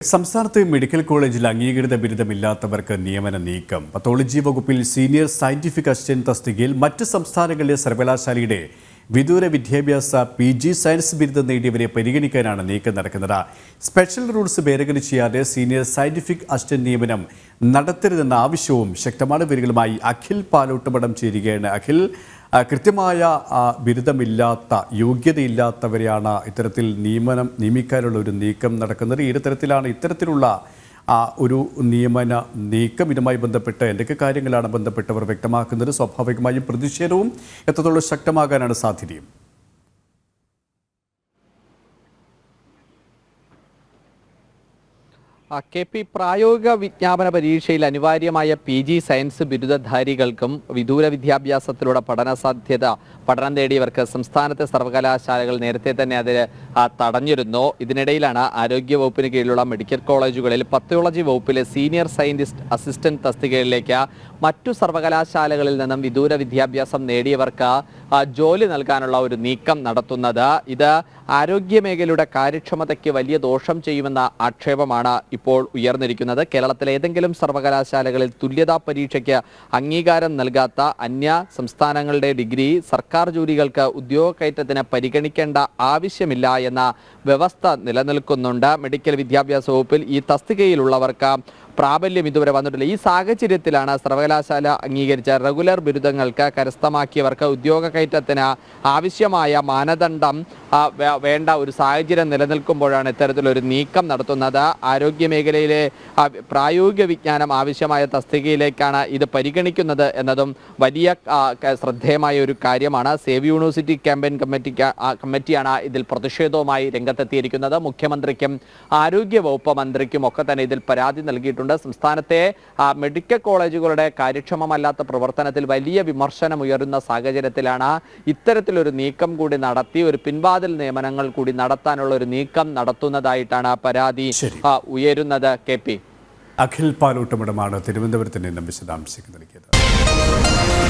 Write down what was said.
സംസ്ഥാനത്ത് മെഡിക്കൽ കോളേജിൽ അംഗീകൃത ബിരുദമില്ലാത്തവർക്ക് നിയമന നീക്കം. പത്തോളജി വകുപ്പിൽ സീനിയർ സയന്റിഫിക് അസിസ്റ്റന്റ് തസ്തികയിൽ മറ്റ് സംസ്ഥാനങ്ങളിലെ സർവകലാശാലയുടെ വിദൂര വിദ്യാഭ്യാസ പി ജി സയൻസ് ബിരുദം നേടിയവരെ പരിഗണിക്കാനാണ് നീക്കം നടക്കുന്നത്. സ്പെഷ്യൽ റൂൾസ് ഭേദഗതി ചെയ്യാതെ സീനിയർ സയന്റിഫിക് അസിസ്റ്റന്റ് നിയമനം നടത്തരുതെന്ന ആവശ്യവും ശക്തമായ വരികളുമായി അഖിൽ പാലോട്ടുമടം ചേരുകയാണ്. അഖിൽ കൃത്യമായ ബിരുദമില്ലാത്ത യോഗ്യതയില്ലാത്തവരെയാണ് ഇത്തരത്തിൽ നിയമനം നിയമിക്കാനുള്ള ഒരു നീക്കം നടക്കുന്നത്. ഏത് തരത്തിലാണ് ഇത്തരത്തിലുള്ള ഒരു നിയമന നീക്കം ഇതുമായി ബന്ധപ്പെട്ട് എന്തൊക്കെ കാര്യങ്ങളാണ് ബന്ധപ്പെട്ടവർ വ്യക്തമാക്കുന്നത്. സ്വാഭാവികമായും പ്രതിഷേധവും എത്രത്തോളം ശക്തമാകാനാണ് സാധ്യതയും? കെ പി പ്രായോഗിക വിജ്ഞാപന പരീക്ഷയിൽ അനിവാര്യമായ പി ജി സയൻസ് ബിരുദധാരികൾക്കും വിദൂര വിദ്യാഭ്യാസത്തിലൂടെ പഠന സാധ്യത പഠനം നേടിയവർക്ക് സംസ്ഥാനത്തെ സർവകലാശാലകൾ നേരത്തെ തന്നെ അതിൽ തടഞ്ഞിരുന്നു. ഇതിനിടയിലാണ് ആരോഗ്യ വകുപ്പിന് കീഴിലുള്ള മെഡിക്കൽ കോളേജുകളിൽ പത്തോളജി വകുപ്പിലെ സീനിയർ സയന്റിസ്റ്റ് അസിസ്റ്റന്റ് തസ്തികയിലേക്ക് മറ്റു സർവകലാശാലകളിൽ നിന്നും വിദൂര വിദ്യാഭ്യാസം നേടിയവർക്ക് ജോലി നൽകാനുള്ള ഒരു നീക്കം നടത്തുന്നത്. ഇത് ആരോഗ്യ മേഖലയുടെ കാര്യക്ഷമതയ്ക്ക് വലിയ ദോഷം ചെയ്യുമെന്ന ആക്ഷേപമാണ് ഇപ്പോൾ ഉയർന്നിരിക്കുന്നത്. കേരളത്തിലെ ഏതെങ്കിലും സർവകലാശാലകളിൽ തുല്യതാ പരീക്ഷയ്ക്ക് അംഗീകാരം നൽകാത്ത അന്യ സംസ്ഥാനങ്ങളുടെ ഡിഗ്രി സർക്കാർ ജോലികൾക്ക് ഉദ്യോഗക്കയറ്റത്തിന് പരിഗണിക്കേണ്ട ആവശ്യമില്ല എന്ന വ്യവസ്ഥ നിലനിൽക്കുന്നുണ്ട്. മെഡിക്കൽ വിദ്യാഭ്യാസ വകുപ്പിൽ ഈ തസ്തികയിലുള്ളവർക്ക് പ്രാബല്യം ഇതുവരെ വന്നിട്ടില്ല. ഈ സാഹചര്യത്തിലാണ് സർവകലാശാല അംഗീകരിച്ച റെഗുലർ ബിരുദങ്ങൾക്ക് കരസ്ഥമാക്കിയവർക്ക് ഉദ്യോഗ കയറ്റത്തിന് ആവശ്യമായ മാനദണ്ഡം വേണ്ട ഒരു സാഹചര്യം നിലനിൽക്കുമ്പോഴാണ് ഇത്തരത്തിലൊരു നീക്കം നടത്തുന്നത്. ആരോഗ്യ മേഖലയിലെ പ്രായോഗിക വിജ്ഞാനം ആവശ്യമായ തസ്തികയിലേക്കാണ് ഇത് പരിഗണിക്കുന്നത് എന്നതും വലിയ ശ്രദ്ധേയമായ ഒരു കാര്യമാണ്. സേവ് യൂണിവേഴ്സിറ്റി ക്യാമ്പയിൻ കമ്മിറ്റിക്ക് കമ്മിറ്റിയാണ് ഇതിൽ പ്രതിഷേധവുമായി രംഗത്തെത്തിയിരിക്കുന്നത്. മുഖ്യമന്ത്രിക്കും ആരോഗ്യ വകുപ്പ് മന്ത്രിക്കും ഒക്കെ തന്നെ ഇതിൽ പരാതി നൽകിയിട്ടുണ്ട്. സംസ്ഥാനത്തെ ആ, മെഡിക്കൽ കോളേജുകളുടെ കാര്യക്ഷമമല്ലാത്ത പ്രവർത്തനത്തിൽ വലിയ വിമർശനം ഉയരുന്ന സാഹചര്യത്തിലാണ് ഇത്തരത്തിലൊരു നീക്കം കൂടി നടത്തി ഒരു പിൻവാതിൽ നിയമനങ്ങൾ കൂടി നടത്താനുള്ള ഒരു നീക്കം നടത്തുന്നതായിട്ടാണ് പരാതി ഉയരുന്നത്. K P. അഖിൽ പാലോട്ടുമടമാണ് തിരുവനന്തപുരത്ത് നിന്നും വിശദാംശങ്ങൾ നൽകിയത്.